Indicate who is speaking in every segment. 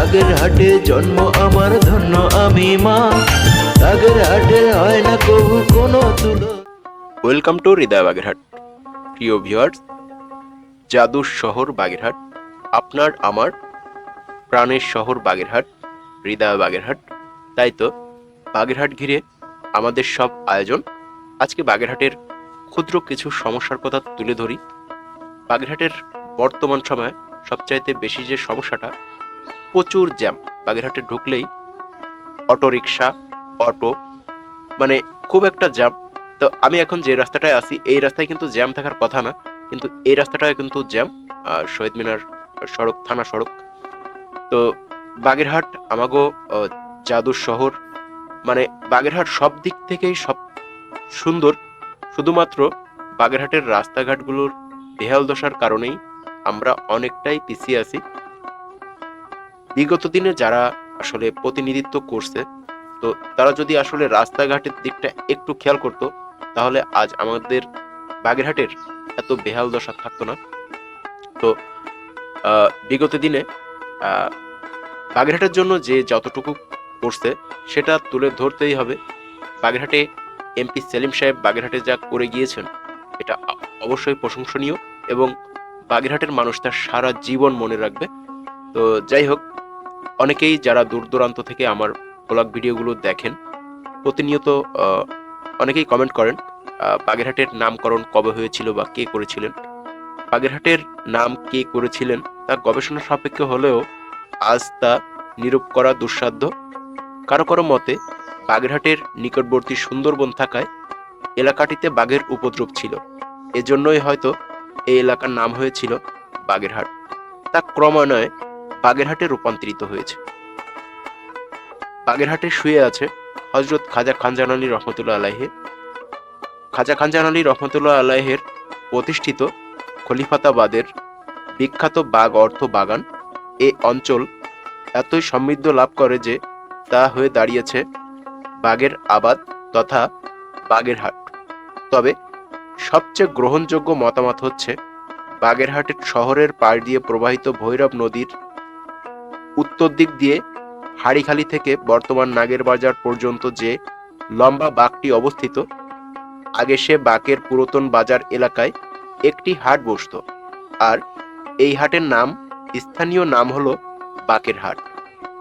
Speaker 1: বাগের হাটে জন্ম আমার ধন্য আমি মা। বাগের হাটে হয় না কবু কোনো তুলো।
Speaker 2: Welcome to Hridoy Bagerhat. প্রিয় ভিউয়ার্স, জাদুর শহর বাগেরহাট, আপনার, আমার, প্রাণের শহর বাগেরহাট, হৃদয় বাগেরহাট। তাই তো, বাগেরহাট ঘিরে আমাদের সব আয়োজন। আজকে বাগেরহাটের ক্ষুদ্র কিছু সমস্যার কথা তুলে ধরি। বাগেরহাটের বর্তমান সময়ে সবচাইতে বেশি যে সমস্যাটা প্রচুর জ্যাম। বাগেরহাটে ঢুকলেই অটোরিকশা, অটো মানে খুব একটা জ্যাম। তো আমি এখন যে রাস্তাটায় আছি, এই রাস্তায় কিন্তু জ্যাম থাকার কথা না, কিন্তু এই রাস্তাটায় কিন্তু জ্যাম শহীদ মিনার সড়ক, থানা সড়ক। তো বাগেরহাট, আমাগো জাদুর শহর মানে বাগেরহাট সব দিক থেকেই সব সুন্দর। শুধুমাত্র বাগেরহাটের রাস্তাঘাটগুলোর বেহাল দশার কারণেই আমরা অনেকটাই পিছিয়ে আছি। বিগত দিনে যারা আসলে প্রতিনিধিত্ব করছে, তো তারা যদি আসলে রাস্তাঘাটের দিকটা একটু খেয়াল করতো, তাহলে আজ আমাদের বাগেরহাটের এত বেহাল দশা থাকতো না। তো বিগত দিনে বাগেরহাটের জন্য যে যতটুকু করছে, সেটা তুলে ধরতেই হবে। বাগেরহাটে এমপি সেলিম সাহেব বাগেরহাটে যা করে গিয়েছেন, এটা অবশ্যই প্রশংসনীয় এবং বাগেরহাটের মানুষ তার সারা জীবন মনে রাখবে। তো যাই হোক অনেকেই যারা দূর দূরান্ত থেকে আমার ব্লগ ভিডিওগুলো দেখেন, প্রতিনিয়ত অনেকেই কমেন্ট করেন বাগেরহাটের নামকরণ কবে হয়েছিল বা কে করেছিলেন? বাগেরহাটের নাম কে করেছিলেন? তা গবেষণা সাপেক্ষ হলেও আজ তা নিরূপ করা দুঃসাধ্য। কারও কারও মতে, বাগেরহাটের নিকটবর্তী সুন্দরবন থাকায় এলাকাটিতে বাঘের উপদ্রব ছিল। এজন্যই হয়তো এই এলাকার নাম হয়েছিল বাগেরহাট। তা ক্রমান্বয়ে বাগেরহাটে রূপান্তরিত হয়েছে। বাগেরহাটে শুয়ে আছে হজরত খাজা খানজান আলী রহমতুল্লাহ আলাহে খাজা খানজান আলী রহমতুল্লাহ আলাহের প্রতিষ্ঠিত খলিফাতাবাদের বিখ্যাত বাগ অর্থ বাগান এ অঞ্চল এতই সমৃদ্ধ লাভ করে যে তা হয়ে দাঁড়িয়েছে বাগের আবাদ তথা বাগেরহাট। তবে সবচেয়ে গ্রহণযোগ্য মতামত হচ্ছে বাগেরহাটের শহরের পাড় দিয়ে প্রবাহিত ভৈরব নদীর উত্তর দিক দিয়ে হাড়িখালি থেকে বর্তমান নাগের বাজার পর্যন্ত যে লম্বা বাঁকটি অবস্থিত আগে সে বাঁকের পুরাতন বাজার এলাকায় একটি হাট বসতো। আর এই হাটের নাম স্থানীয় নাম হলো বাকের হাট।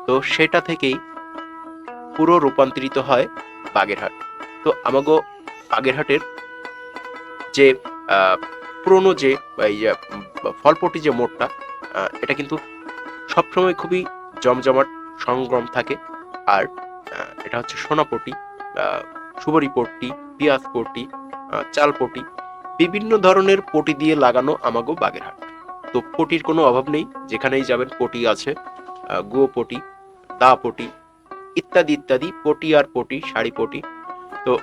Speaker 2: তো সেটা থেকেই পুরো রূপান্তরিত হয় বাগেরহাট তো আমাগো বাগেরহাটের যে পুরনো যে, ফলপটি যে মোড়টা এটা কিন্তু সবসময় খুবই জমজমাট সংগ্রাম থাকে। আর এটা হচ্ছে সোনাপটি সুবরি পট্টি পেঁয়াজ পট্টি চাল পটি বিভিন্ন ধরনের পটি দিয়ে লাগানো আমাগো বাগেরহাট। তো পটির কোনো অভাব নেই, যেখানেই যাবেন পটি আছে গুয়ো পটি, দা পটি, ইত্যাদি ইত্যাদি, পটি আর পটি, শাড়ি পটি। তো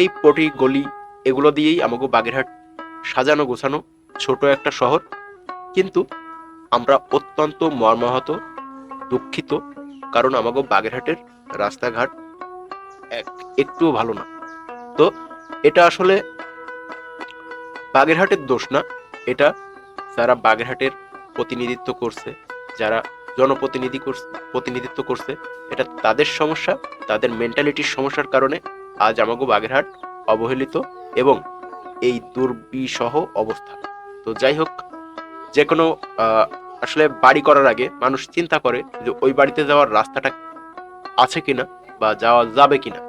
Speaker 2: এই পটি, গলি, এগুলো দিয়েই আমাগো বাগেরহাট সাজানো গোছানো ছোট একটা শহর। কিন্তু আমরা অত্যন্ত মর্মাহত, দুঃখিত, কারণ আমাগো বাগেরহাটের রাস্তাঘাট এক একটুও ভালো না। তো এটা আসলে বাগেরহাটের দোষ না, এটা যারা বাগেরহাটের প্রতিনিধিত্ব করছে, যারা জনপ্রতিনিধি প্রতিনিধিত্ব করছে, এটা তাদের সমস্যা, তাদের মেন্টালিটির সমস্যার কারণে আজ আমাগো বাগেরহাট অবহেলিত এবং এই দুর্বিসহ অবস্থা। তো যাই হোক যে কোনো আসলে বাড়ি করার আগে মানুষ চিন্তা করে যে ওই বাড়িতে যাওয়ার রাস্তাটা আছে কিনা বা যাওয়া যাবে কিনা।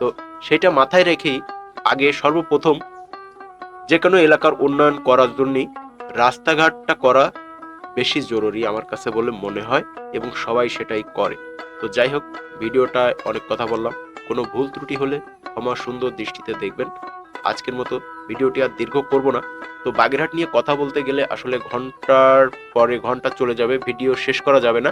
Speaker 2: তো সেটা মাথায় রেখেই আগে সর্বপ্রথম যে কোনো এলাকার উন্নয়ন করার জন্যই রাস্তাঘাটটা করা বেশি জরুরি আমার কাছে বলে মনে হয় এবং সবাই সেটাই করে। তো যাই হোক ভিডিওটা অনেক কথা বললাম। কোনো ভুল ত্রুটি হলে ক্ষমা সুন্দর দৃষ্টিতে দেখবেন। আজকের মতো ভিডিওটি আর দীর্ঘ করব না। তো বাগেরহাট নিয়ে কথা বলতে গেলে আসলে ঘণ্টার পরে ঘণ্টা চলে যাবে, ভিডিও শেষ করা যাবে না।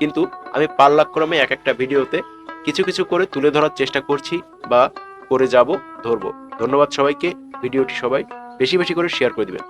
Speaker 2: কিন্তু আমি পাল্লাক্রমে এক একটা ভিডিওতে কিছু কিছু করে তুলে ধরার চেষ্টা করছি বা করে যাব, ধরবো। ধন্যবাদ সবাইকে, ভিডিওটি সবাই বেশি বেশি করে শেয়ার করে দিবেন।